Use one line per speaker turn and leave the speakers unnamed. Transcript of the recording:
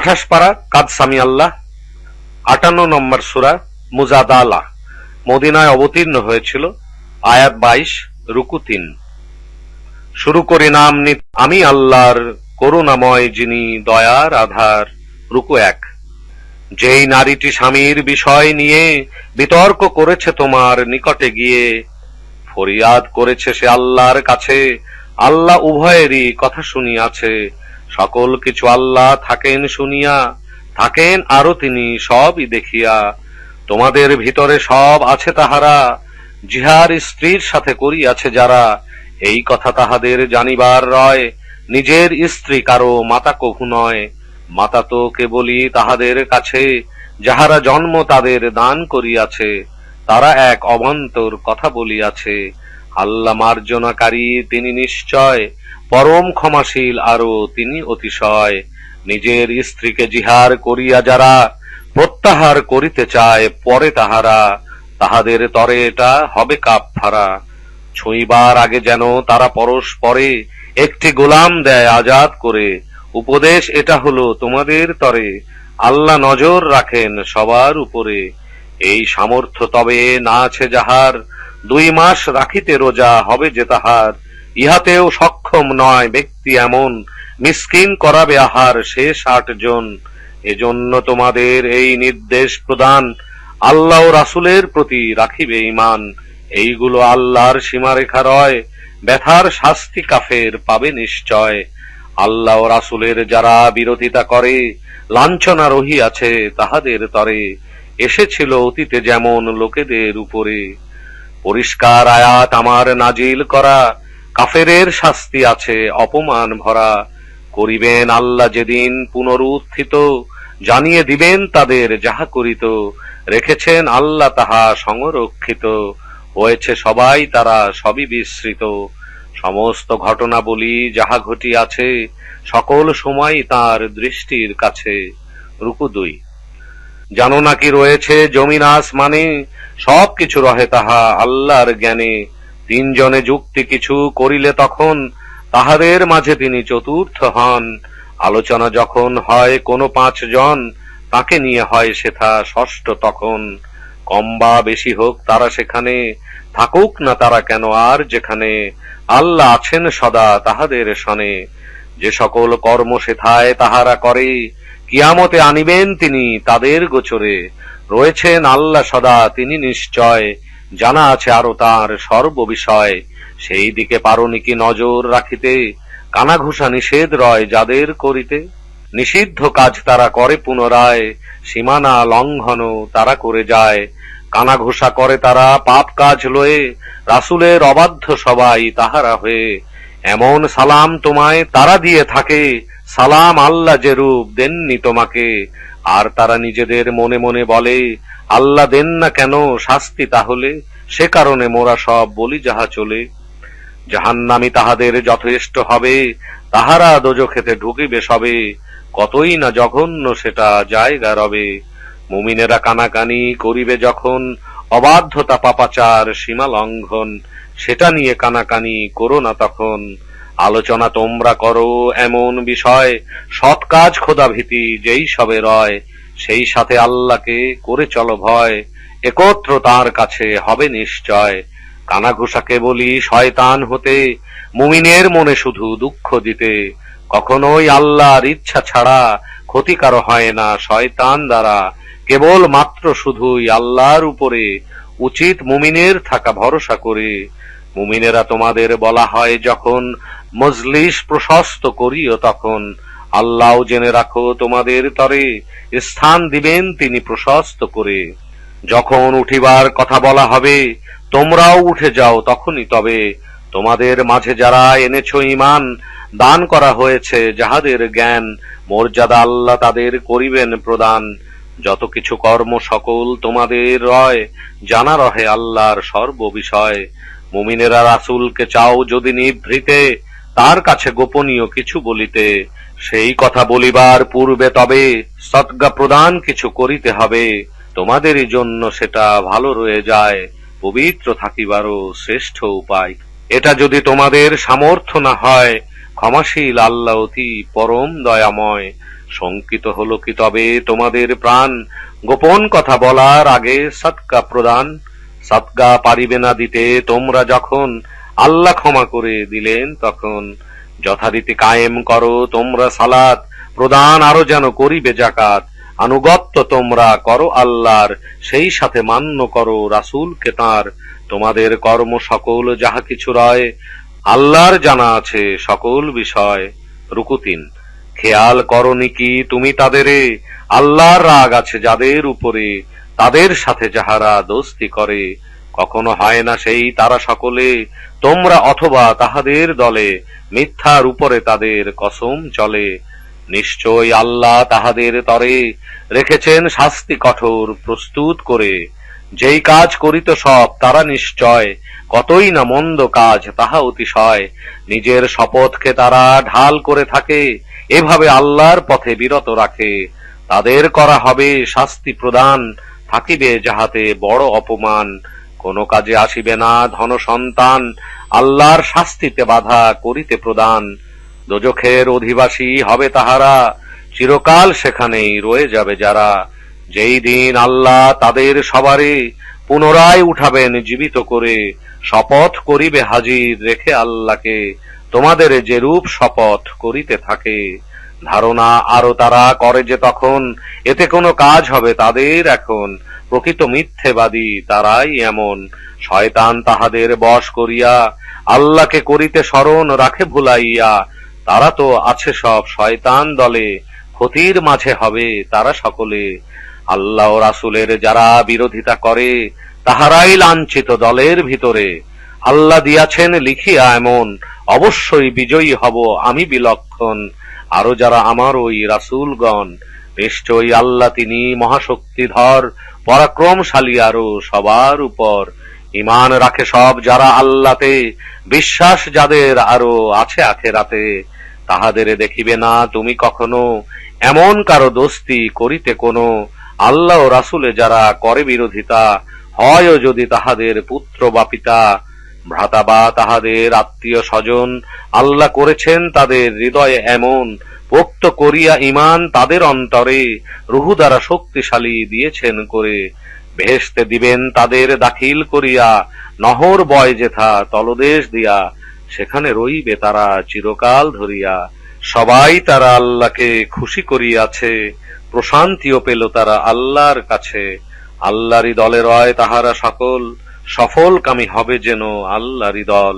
আঠাশ পারা কাদসামি আল্লাহ, আটান্ন নম্বর সুরা মুজাদালা, মদিনায় অবতীর্ণ হয়েছিল আয়াত বাইশ, রুকু তিন। শুরু করি নাম আমি আল্লাহর করুণাময় যিনি দয়ার আধার, রুকু এক। যেই নারীটি স্বামীর বিষয় নিয়ে বিতর্ক করেছে তোমার নিকটে গিয়ে, ফরিয়াদ করেছে সে আল্লাহর কাছে, আল্লাহ উভয়েরই কথা শুনিয়াছে সকল কিছু আল্লাহ থাকেন শুনিয়া, থাকেন আরও তিনি সবই দেখিয়া। তোমাদের ভিতরে সব আছে তাহারা, জিহার স্ত্রীর সাথে করিয়াছে যারা। এই কথা তাহাদের জানিবার রয়, নিজের স্ত্রী কারও মাতা কভু নয়। মাতা তো কেবলই তাহাদের কাছে, যাহারা জন্ম তাদের দান করিয়াছে, তারা এক অবান্তর কথা বলিয়াছে। আল্লাহ মার্জনাকারী তিনি নিশ্চয়, পরম ক্ষমাশীল আরও তিনি অতিশয়। নিজের স্ত্রীকে জিহার করিয়া যারা প্রত্যাহার করিতে চায়, পরে তাহারা, তাহাদের তরে এটা হবে কাপফারা ছুঁইবার আগে যেন তারা পরস্পরে একটি গোলাম দেয় আজাদ করে। উপদেশ এটা হলো, তোমাদের তরে আল্লাহ নজর রাখেন সবার উপরে। এই সামর্থ্য তবে না আছে যাহার দুই মাস রাখিতে রোজা হবে যে তাহার। ইহাতেও সক্ষম নয় ব্যক্তি এমন। মিসকিন করাবে আহার শেষ আট জন। এজন্য তোমাদের এই নির্দেশ প্রদান। আল্লাহ রাসুলের প্রতি রাখিবে ইমান এইগুলো আল্লাহর সীমারেখা রয়। ব্যথার শাস্তি কাফের পাবে নিশ্চয়। আল্লাহ রাসুলের যারা বিরোধিতা করে, লাঞ্ছনা রহি আছে তাহাদের তরে। এসেছিল অতীতে যেমন লোকেদের উপরে। পরিষ্কার আয়াত আমার নাজিল করা। কাফেরের শাস্তি আছে, অপমান ভরা। করিবেন আল্লাহ যেদিন পুনরুত্থিত, জানিয়ে দিবেন তাদের যাহা করিত। রেখেছেন আল্লাহ তাহা সংরক্ষিত। হয়েছে সবাই তারা সবই বিস্মৃত সমস্ত ঘটনা বলি যাহা ঘটিয়াছে, সকল সময় তার দৃষ্টির কাছে। রুকু দুই। জানো নাকি রয়েছে জমিন মানে সব কিছু রহে তাহা আল্লাহর জ্ঞানে। তিনজনে যুক্তি কিছু করিলে তখন তাহাদের মাঝে তিনি চতুর্থ হন। আলোচনা যখন হয় কোনো পাঁচজন, তাকে নিয়ে হয় সেথা ষষ্ঠ তখন। কম বা বেশি হোক তারা সেখানে, থাকুক না তারা কেন আর যেখানে। আল্লাহ আছেন সদা তাহাদের সনে। যে সকল কর্ম সেথায় তাহারা করে কিয়ামতে আনিবেন তিনি তাদের গোচরে। রয়েছেন আল্লাহ সদা, তিনি নিশ্চয়। জানা আছে আরও তার সর্ববিষয় সেই দিকে পারনি কি নজর রাখিতে, কানাঘুষা নিষেধ রয় যাদের করিতে। নিষিদ্ধ কাজ তারা করে পুনরায়, সীমানা লঙ্ঘন তারা করে যায়। কানাঘুষা করে তারা পাপ কাজ লয়ে, রাসুলের অবাধ্য সবাই তাহারা হয়ে এমন সালাম তোমায় তারা দিয়ে থাকে। সালাম আল্লাহ যে রূপ দেননি তোমাকে। আর তারা নিজেদের মনে মনে বলে, আল্লাহ দেন না কেন শাস্তি তাহলে? সে কারণে মোরা সব বলি যাহা চলে। জাহান্নামি তাহাদের যথেষ্ট হবে, তাহারা দোজখেতে ঢুকিবে সবে। কতই না জঘন্য সেটা জায়গা রবে। মুমিনেরা কানাকানি করিবে যখন, অবাধ্যতা পাপাচার সীমা লঙ্ঘন। সেটা নিয়ে কানাকানি করো না তখন। আলোচনা তোমরা করো এমন বিষয়। সৎ কাজ খোদা ভীতি, যেই সবে রয়, সেই সাথে আল্লাহকে করে চলো ভয়। একত্র তার কাছে হবে নিশ্চয়। কানাঘুষাকে বলি, শয়তান হতে, মুমিনের মনে শুধু দুঃখ দিতে। কখনোই আল্লাহর ইচ্ছা ছাড়া ক্ষতিকার হয় না শয়তান দ্বারা। কেবল মাত্র শুধুই আল্লাহর উপরে, উচিত মুমিনের থাকা ভরসা করে। মুমিনেরা তোমাদের বলা হয় যখন মজলিস প্রশস্ত করিও তখন। আল্লাহ জেনে রাখো, তোমাদের তরে স্থান দিবেন তিনি প্রশস্ত করে। যখন উঠিবার কথা বলা হবে, তোমরাও উঠে যাও তখনই তবে। তোমাদের মাঝে যারা এনেছ ইমান দান করা হয়েছে, যাহাদের জ্ঞান, মর্যাদা আল্লাহ তাদের করিবেন প্রদান। যত কিছু কর্ম সকল তোমাদের রয়, জানা রহে আল্লাহর সর্ববিষয়। মুমিনেরা রাসুলকে চাও যদি নিভৃতে, তার কাছে গোপনীয় কিছু বলিতে। সেই কথা বলিবার পূর্বে তবে সৎগা প্রদান কিছু করিতে হবে। তোমাদেরই জন্য সেটা ভালো রয়ে যায়, পবিত্র থাকিবারও শ্রেষ্ঠ উপায়। এটা যদি তোমাদের সামর্থ্য না হয়, ক্ষমাশীল আল্লাহ অতি পরম দয়াময়। শঙ্কিত হলো কি তবে তোমাদের প্রাণ। গোপন কথা বলার আগে সৎকা প্রদান সৎকা পারিবে না দিতে, তোমরা যখন আল্লাহ ক্ষমা করে দিলেন, তখন যথারীতি কায়েম করো, তোমরা সালাত প্রদান আরও যেন করিবে জাকাত আনুগত্য তোমরা করো আল্লাহর, সেই সাথে মান্য করো রাসূলকে তাঁর। তোমাদের কর্ম সকল যাহা কিছু রয়, আল্লাহর জানা আছে সকল বিষয়। রুকুতিন খেয়াল করনি কি, তুমি তাদেরে আল্লাহর রাগ আছে যাদের উপরে তাদের সাথে যাহারা দোস্তি করে, কখনো হয় না সেই তারা সকলে। তোমরা অথবা তাহাদের দলে, মিথ্যার উপরে তাদের কসম চলে। নিশ্চয় আল্লাহ তাহাদের তরে রেখেছেন শাস্তি কঠোর প্রস্তুত করে। যেই কাজ করিত সব, তারা নিশ্চয় কতই না মন্দ কাজ তাহা অতিশয়। নিজের শপথকে তারা ঢাল করে থাকে, এভাবে আল্লাহর পথে বিরত রাখে। তাদের করা হবে শাস্তি প্রদান থাকিবে যাহাতে বড় অপমান। কোনো কাজে আসিবে না ধন সন্তান। আল্লাহর শাস্তিতে বাধা করিতে প্রদান। দোজখের অধিবাসী হবে তাহারা। চিরকাল সেখানেই রয়ে যাবে যারা। যেই দিন আল্লাহ তাদের সবারে পুনরায় উঠাবেন জীবিত করে। শপথ করিবে হাজির রেখে আল্লাহকে। তোমাদের যে রূপ শপথ করিতে থাকে। ধারণা আরও তারা করে যে তখন এতে কোনো কাজ হবে তাদের এখন প্রকৃত মিথ্যেবাদী তারাই এমন। শয়তান তাহাদের বশ করিয়া আল্লাহকে করিতে স্মরণ রাখে ভুলাইয়া। তারা তো আছে সব, শয়তান দলে ক্ষতির মাঝে হবে তারা সকলে। আল্লাহ রাসূলের যারা বিরোধিতা করে, তাহারাই লাঞ্ছিত দলের ভিতরে। আল্লাহ দিয়াছেন লিখিয়া এমন, অবশ্যই বিজয়ী হব আমি বিলক্ষণ। আরও যারা আমার ওই রাসূলগণ, নিশ্চয়ই আল্লাহ তিনি মহাশক্তিধর, পরাক্রমশালী আরও সবার উপর ইমান রাখে সব যারা আল্লাতে বিশ্বাস যাদের আরও আছে আখেরাতে। তাহাদের দেখিবে না তুমি কখনো এমন কারও দোস্তি করিতে কোনো। আল্লাহ রাসূলে যারা করে বিরোধিতা, হয় যদি তাহাদের পুত্র বা পিতা ভ্রাতা বা তাহাদের আত্মীয় স্বজন আল্লাহ করেছেন তাদের হৃদয়ে এমন পোক্ত করিয়া ইমান তাদের অন্তরে রুহু দ্বারা শক্তিশালী দিয়েছেন করে। ভেস্তে দিবেন তাদের দাখিল করিয়া নহর বয় যেথা তলদেশ দিয়া, সেখানে রইবে তারা চিরকাল ধরিয়া। সবাই তারা আল্লাহকে খুশি করিয়াছে, প্রশান্তিও পেল তারা আল্লাহর কাছে। আল্লাহরই দলে রয় তাহারা সকল সফল কামি হবে যেন আল্লাহরি দল